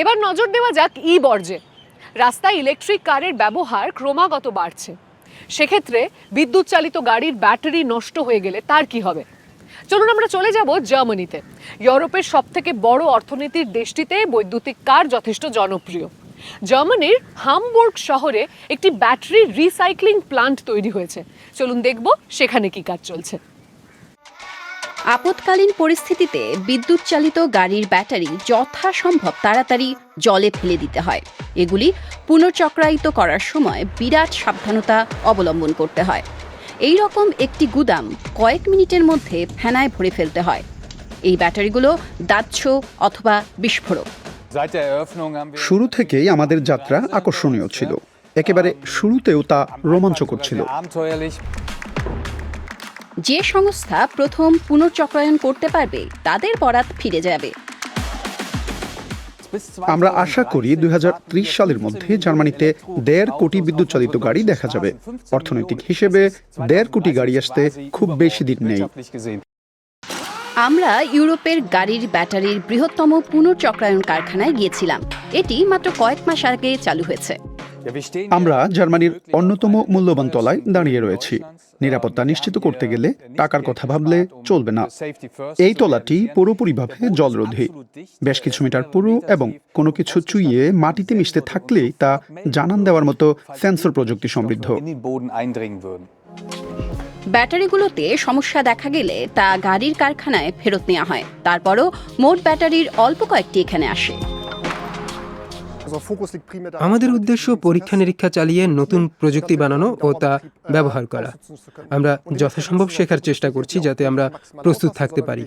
এবার নজর দেওয়া যাক ই বর্জ্যে রাস্তায় ইলেকট্রিক কারের ব্যবহার ক্রমাগত বাড়ছে। সেক্ষেত্রে বিদ্যুৎ চালিত গাড়ির ব্যাটারি নষ্ট হয়ে গেলে তার কি হবে? চলুন আমরা চলে যাব জার্মানিতে। ইউরোপের সব থেকে বড় অর্থনীতির দেশটিতে বৈদ্যুতিক কার যথেষ্ট জনপ্রিয়। জার্মানির হামবুর্গ শহরে একটি ব্যাটারি রিসাইক্লিং প্লান্ট তৈরি হয়েছে। চলুন দেখব সেখানে কি কাজ চলছে। আপৎকালীন পরিস্থিতিতে বিদ্যুৎ চালিত গাড়ির ব্যাটারি যথাসম্ভব তাড়াতাড়ি জলে ফেলে দিতে হয়। এগুলি পুনর্চক্রায়িত করার সময় বিরাট সাবধানতা অবলম্বন করতে হয়। এই রকম একটি গুদাম কয়েক মিনিটের মধ্যে ফেনায় ভরে ফেলতে হয়। এই ব্যাটারিগুলো দাহ্য অথবা বিস্ফোরক। শুরু থেকেই আমাদের যাত্রা আকর্ষণীয় ছিল। একেবারে শুরুতেও তা রোমাঞ্চকর ছিল. যে সংস্থা প্রথম পুনর্চক্রায়ন করতে পারবে তাদের বরাত ফিরে যাবে। আমরা আশা করি দুই হাজার ত্রিশ সালের মধ্যে জার্মানিতে দেড় কোটি বিদ্যুৎ চালিত গাড়ি দেখা যাবে। অর্থনৈতিক হিসেবে দেড় কোটি গাড়ি আসতে খুব বেশি দিন নেই। আমরা ইউরোপের গাড়ির ব্যাটারির বৃহত্তম পুনর্চক্রায়ন কারখানায় গিয়েছিলাম। এটি মাত্র কয়েক মাস আগে চালু হয়েছে। আমরা জার্মানির অন্যতম মূল্যবান তলায় দাঁড়িয়ে রয়েছি। নিরাপত্তা নিশ্চিত করতে গেলে টাকার কথা ভাবলে চলবে না। এই তলাটি পুরোপুরিভাবে জলরোধী। বেশ কিছু মিটার পুরু এবং কোনো কিছু চুইয়ে মাটিতে মিশতে থাকলেই তা জানান দেওয়ার মতো সেন্সর প্রযুক্তি সমৃদ্ধ. ব্যাটারিগুলোতে সমস্যা দেখা গেলে তা গাড়ির কারখানায় ফেরত নেওয়া হয়। তারপরও মোট ব্যাটারির অল্প কয়েকটি এখানে আসে। আমাদের উদ্দেশ্য পরীক্ষা নিরীক্ষা চালিয়ে নতুন প্রযুক্তি বানানো ও তা ব্যবহার করা। আমরা যথাসম্ভব শেখার চেষ্টা করছি যাতে আমরা প্রস্তুত থাকতে পারি।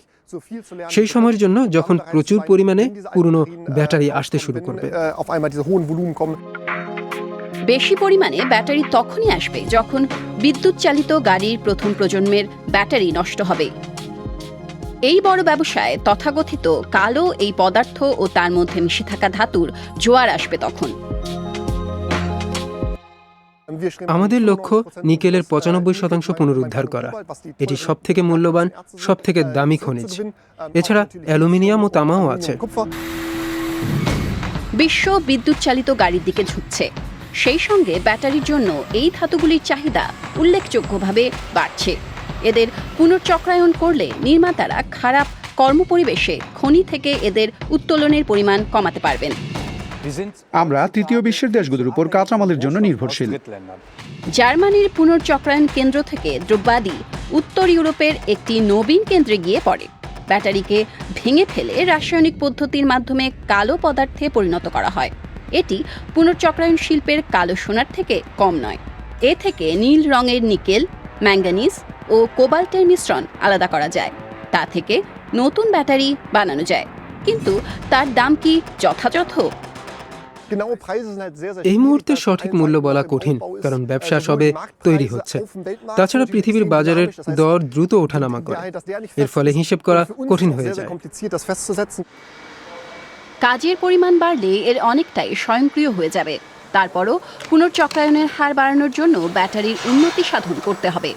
সেই সময়ের জন্য যখন প্রচুর পরিমাণে পুরনো ব্যাটারি আসতে শুরু করবে। বেশি পরিমাণে ব্যাটারি তখনই আসবে যখন বিদ্যুৎ চালিত গাড়ির প্রথম প্রজন্মের ব্যাটারি নষ্ট হবে। এই বড় ব্যবসায় তথাকথিত কালো এই পদার্থ ও তার মধ্যে মিশে থাকা ধাতুর জোয়ার আসবে তখন। আমাদের লক্ষ্য নিকেলের পঁচানব্বই শতাংশ পুনরুদ্ধার করা। এটি সব থেকে মূল্যবান সব থেকে দামি খনিজ। এছাড়া অ্যালুমিনিয়াম ও তামাও আছে। বিশ্ব বিদ্যুৎ চালিত গাড়ির দিকে ঝুঁকছে। সেই সঙ্গে ব্যাটারির জন্য এই ধাতুগুলির চাহিদা উল্লেখযোগ্যভাবে বাড়ছে। এদের পুনর্চক্রায়ন করলে নির্মাতারা খারাপ কর্মপরিবেশে খনি থেকে এদের উত্তোলনের পরিমাণ কমাতে পারবেন। আমরা তৃতীয় বিশ্বের দেশগুলোর উপর কাঁচামালের জন্য নির্ভরশীল। জার্মানির পুনর্চক্রায়ন কেন্দ্র থেকে দ্রব্যাদি উত্তর ইউরোপের একটি নবীন কেন্দ্রে গিয়ে পড়ে। ব্যাটারিকে ভেঙে ফেলে রাসায়নিক পদ্ধতির মাধ্যমে কালো পদার্থে পরিণত করা হয়। এটি পুনর্চক্রায়ন শিল্পের কালো সোনার থেকে কম নয়। এ থেকে নীল রঙের নিকেল ম্যাঙ্গানিজ ও কোবাল্টের মিশ্রণ আলাদা করা যায়। তা থেকে নতুন ব্যাটারি বানানো যায়। কিন্তু তার দাম কি যথাযথ? এই মুহূর্তে সঠিক মূল্য বলা কঠিন কারণ ব্যবসা সবে তৈরি হচ্ছে। তাছাড়া পৃথিবীর বাজারের দর দ্রুত ওঠানামা করে। এর ফলে হিসেব করা কঠিন হয়ে যায়। কাজের পরিমাণ বাড়লে এর অনেকটাই স্বয়ংক্রিয় হয়ে যাবে। তারপরও পুনর্চক্রায়নের হার বাড়ানোর জন্য ব্যাটারির উন্নতি সাধন করতে হবে।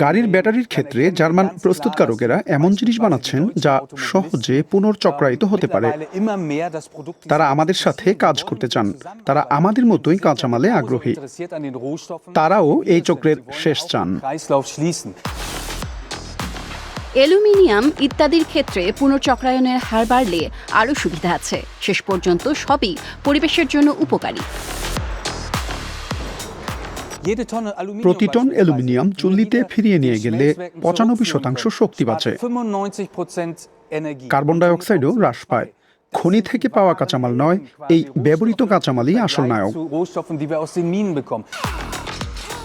গাড়ির ব্যাটারির ক্ষেত্রে জার্মান প্রস্তুতকারকেরা এমন জিনিস বানাচ্ছেন যা সহজে পুনর্চক্রায়িত হতে পারে। তারা আমাদের সাথে কাজ করতে চান। তারা আমাদের মতোই কাঁচামালে আগ্রহী. তারাও এই চক্রের শেষ চান। অ্যালুমিনিয়াম ইত্যাদির ক্ষেত্রে পুনর্চক্রায়নের হার বাড়লে আরও সুবিধা আছে। শেষ পর্যন্ত সবই পরিবেশের জন্য উপকারী। প্রতি টন অ্যালুমিনিয়াম চুল্লিতে ফিরিয়ে নিয়ে গেলে পঁচানব্বই শতাংশ শক্তি বাঁচে 95% Energie. কার্বন ডাইঅক্সাইডও হ্রাস পায় খনি থেকে পাওয়া কাঁচামাল নয় এই ব্যবহৃত কাঁচামালই আসল নায়ক.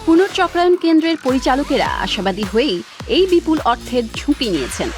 পুনর্চক্রায়ন কেন্দ্রের পরিচালকেরা আশাবাদী হয়েই এই বিপুল অর্থের ঝুঁকি নিয়েছেন